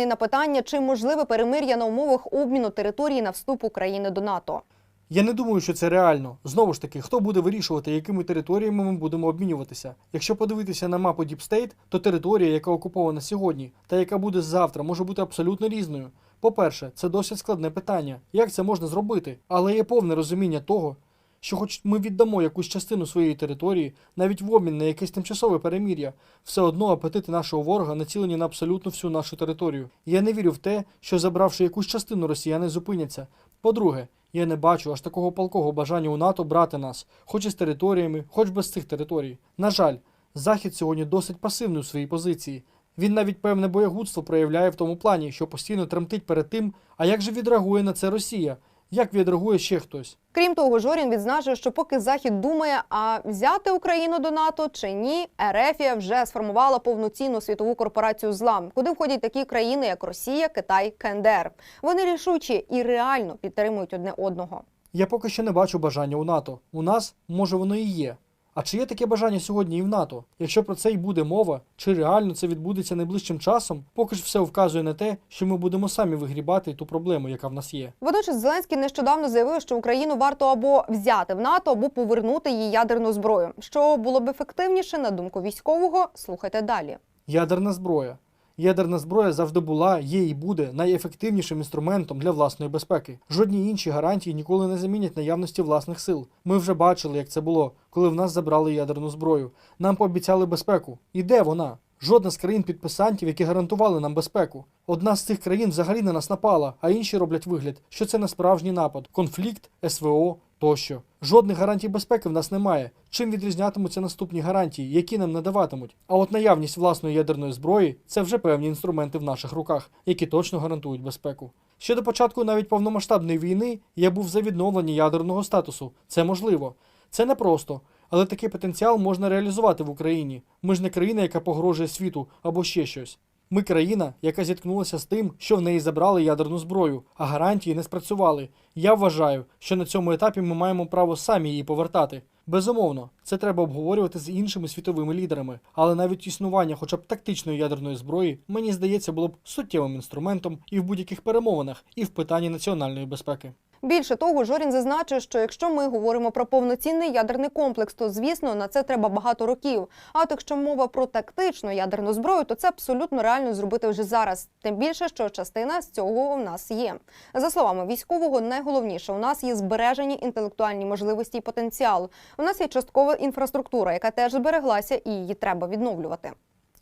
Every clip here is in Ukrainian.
І на питання, чи можливе перемир'я на умовах обміну території на вступ України до НАТО. Я не думаю, що це реально. Знову ж таки, хто буде вирішувати, якими територіями ми будемо обмінюватися? Якщо подивитися на мапу State, то територія, яка окупована сьогодні, та яка буде завтра, може бути абсолютно різною. По-перше, це досить складне питання. Як це можна зробити? Але є повне розуміння того, що хоч ми віддамо якусь частину своєї території, навіть в обмін на якесь тимчасове перемір'я, все одно апетити нашого ворога націлені на абсолютно всю нашу територію. Я не вірю в те, що забравши якусь частину росіяни зупиняться. По-друге, я не бачу аж такого палкого бажання у НАТО брати нас, хоч із територіями, хоч без цих територій. На жаль, Захід сьогодні досить пасивний у своїй позиції. Він навіть певне боягудство проявляє в тому плані, що постійно тремтить перед тим, а як же відреагує на це Росія? Як відреагує ще хтось? Крім того, Жорін відзначив, що поки Захід думає, а взяти Україну до НАТО чи ні, Ерефія вже сформувала повноцінну світову корпорацію зла, куди входять такі країни, як Росія, Китай, КНДР. Вони рішучі і реально підтримують одне одного. Я поки що не бачу бажання у НАТО. У нас, може, воно і є. А чи є таке бажання сьогодні і в НАТО? Якщо про це й буде мова, чи реально це відбудеться найближчим часом, поки ж все вказує на те, що ми будемо самі вигрібати ту проблему, яка в нас є. Водночас Зеленський нещодавно заявив, що Україну варто або взяти в НАТО, або повернути їй ядерну зброю. Що було б ефективніше, на думку військового, слухайте далі. Ядерна зброя. Ядерна зброя завжди була, є і буде найефективнішим інструментом для власної безпеки. Жодні інші гарантії ніколи не замінять наявності власних сил. Ми вже бачили, як це було, коли в нас забрали ядерну зброю. Нам пообіцяли безпеку. І де вона? Жодна з країн-підписантів, які гарантували нам безпеку. Одна з цих країн взагалі на нас напала, а інші роблять вигляд, що це не справжній напад, конфлікт, СВО тощо. Жодних гарантій безпеки в нас немає. Чим відрізнятимуться наступні гарантії, які нам надаватимуть? А от наявність власної ядерної зброї це вже певні інструменти в наших руках, які точно гарантують безпеку. Ще до початку навіть повномасштабної війни я був за відновлення ядерного статусу. Це можливо. Це непросто, але такий потенціал можна реалізувати в Україні. Ми ж не країна, яка погрожує світу або ще щось. Ми країна, яка зіткнулася з тим, що в неї забрали ядерну зброю, а гарантії не спрацювали. Я вважаю, що на цьому етапі ми маємо право самі її повертати. Безумовно, це треба обговорювати з іншими світовими лідерами, але навіть існування хоча б тактичної ядерної зброї, мені здається, було б суттєвим інструментом і в будь-яких перемовинах, і в питанні національної безпеки. Більше того, Жорін зазначив, що якщо ми говоримо про повноцінний ядерний комплекс, то звісно на це треба багато років. А от якщо мова про тактичну ядерну зброю, то це абсолютно реально зробити вже зараз. Тим більше, що частина з цього в нас є. За словами військового, найголовніше у нас є збережені інтелектуальні можливості і потенціал. У нас є часткова інфраструктура, яка теж збереглася, і її треба відновлювати.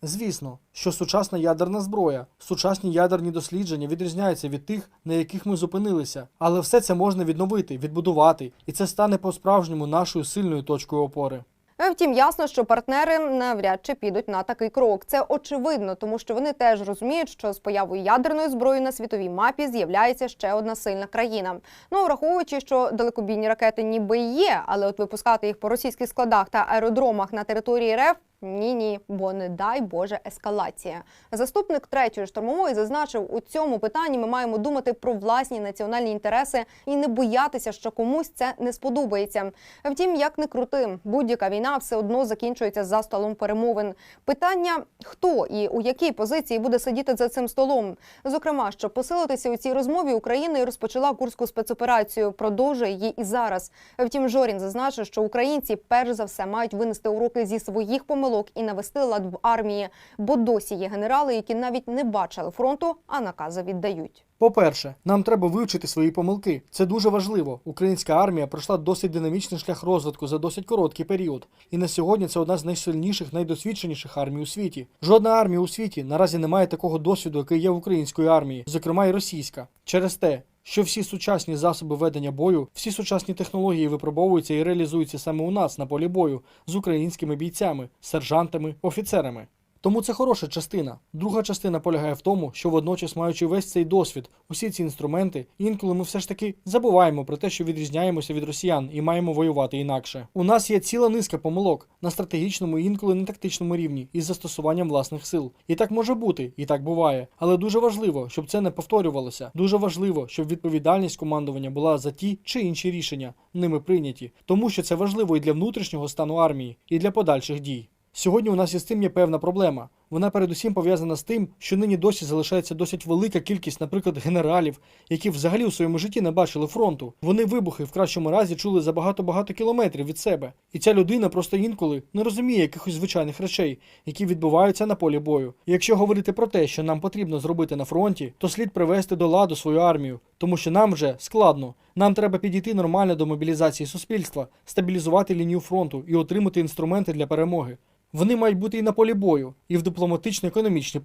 Звісно, що сучасна ядерна зброя, сучасні ядерні дослідження відрізняються від тих, на яких ми зупинилися, але все це можна відновити, відбудувати, і це стане по-справжньому нашою сильною точкою опори. Е, Втім, ясно, що партнери навряд чи підуть на такий крок. Це очевидно, тому що вони теж розуміють, що з появою ядерної зброї на світовій мапі з'являється ще одна сильна країна. Ну враховуючи, що далекобійні ракети ніби є, але от випускати їх по російських складах та аеродромах на території РФ. Ні, ні, бо не дай Боже ескалація. Заступник третьої штурмової зазначив, у цьому питанні ми маємо думати про власні національні інтереси і не боятися, що комусь це не сподобається. Втім, як не крути, будь-яка війна все одно закінчується за столом перемовин. Питання хто і у якій позиції буде сидіти за цим столом. Зокрема, щоб посилитися у цій розмові, Україна і розпочала курську спецоперацію. Продовжує її і зараз. Втім, Жорін зазначив, що українці перш за все мають винести уроки зі своїх помилок і навести лад в армії, бо досі є генерали, які навіть не бачили фронту, а накази віддають. По-перше, нам треба вивчити свої помилки. Це дуже важливо. Українська армія пройшла досить динамічний шлях розвитку за досить короткий період. І на сьогодні це одна з найсильніших, найдосвідченіших армій у світі. Жодна армія у світі наразі не має такого досвіду, який є в української армії, зокрема і російська. Через те, що всі сучасні засоби ведення бою, всі сучасні технології випробовуються і реалізуються саме у нас на полі бою з українськими бійцями, сержантами, офіцерами. Тому це хороша частина. Друга частина полягає в тому, що водночас, маючи весь цей досвід, усі ці інструменти, інколи ми все ж таки забуваємо про те, що відрізняємося від росіян і маємо воювати інакше. У нас є ціла низка помилок на стратегічному і інколи на тактичному рівні із застосуванням власних сил. І так може бути, і так буває. Але дуже важливо, щоб це не повторювалося. Дуже важливо, щоб відповідальність командування була за ті чи інші рішення, ними прийняті, тому що це важливо і для внутрішнього стану армії, і для подальших дій. Сьогодні у нас із цим є певна проблема. Вона передусім пов'язана з тим, що нині досі залишається досить велика кількість, наприклад, генералів, які взагалі у своєму житті не бачили фронту. Вони вибухи в кращому разі чули за багато-багато кілометрів від себе. І ця людина просто інколи не розуміє якихось звичайних речей, які відбуваються на полі бою. І якщо говорити про те, що нам потрібно зробити на фронті, то слід привести до ладу свою армію, тому що нам вже складно. Нам треба підійти нормально до мобілізації суспільства, стабілізувати лінію фронту і отримати інструменти для перемоги. Вони мають бути і на полі бою, і в дипломатично-економічній